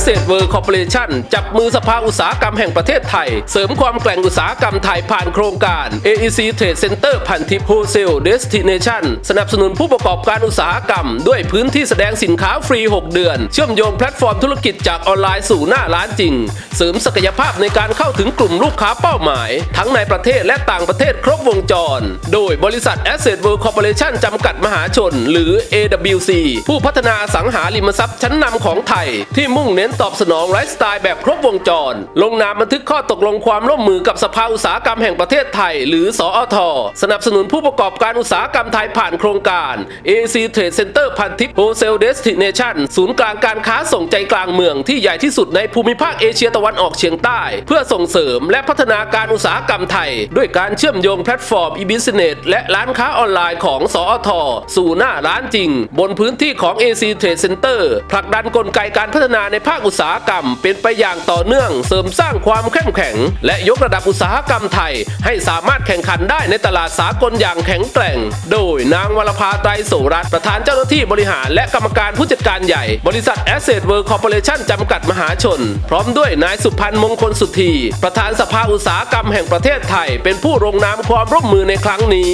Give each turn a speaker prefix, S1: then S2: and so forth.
S1: Asset World Corporation จับมือสภาอุตสาหกรรมแห่งประเทศไทย เสริมความแกร่งอุตสาหกรรมไทยผ่านโครงการ AEC Trade Center พันทิป Wholesale Destination สนับสนุนผู้ประกอบการอุตสาหกรรม ด้วยพื้นที่แสดงสินค้าฟรี 6 เดือน เชื่อมโยงแพลตฟอร์มธุรกิจจากออนไลน์สู่หน้าร้านจริง เสริมศักยภาพในการเข้าถึงกลุ่มลูกค้าเป้าหมาย ทั้งในประเทศและต่างประเทศครบวงจร โดยบริษัท Asset World Corporation จำกัดมหาชน หรือ AWC ผู้พัฒนาสังหาริมทรัพย์ชั้นนำของไทย ที่มุ่งเน้นตอบสนองไลฟ์สไตล์แบบครบวงจร ลงนามบันทึกข้อตกลงความร่วมมือกับสภาอุตสาหกรรมแห่งประเทศไทย หรือสอท สนับสนุนผู้ประกอบการอุตสาหกรรมไทยผ่านโครงการ AC Trade Center พันทิป Wholesale Destination ศูนย์กลางการค้าส่งใจกลางเมืองที่ใหญ่ที่สุดในภูมิภาคเอเชียตะวันออกเฉียงใต้ เพื่อส่งเสริมและพัฒนาการอุตสาหกรรมไทย ด้วยการเชื่อมโยงแพลตฟอร์ม e-business และร้านค้าออนไลน์ของสอท สู่หน้าร้านจริง บนพื้นที่ของ AC Trade Center ผลักดันกลไกการพัฒนาในภาคอุตสาหกรรม เป็นไปอย่างต่อเนื่อง เสริมสร้างความเข้มแข็ง และยกระดับอุตสาหกรรมไทย ให้สามารถแข่งขันได้ในตลาดสากลอย่างแข็งแกร่ง โดยนางวรภาไตรโสรัตประธานเจ้าหน้าที่บริหาร และกรรมการผู้จัดการใหญ่ บริษัท Asset World Corporation จำกัดมหาชน พร้อมด้วยนายสุพันธ์มงคลสุธีประธานสภาอุตสาหกรรมแห่งประเทศไทย เป็นผู้ลงนามความร่วมมือในครั้งนี้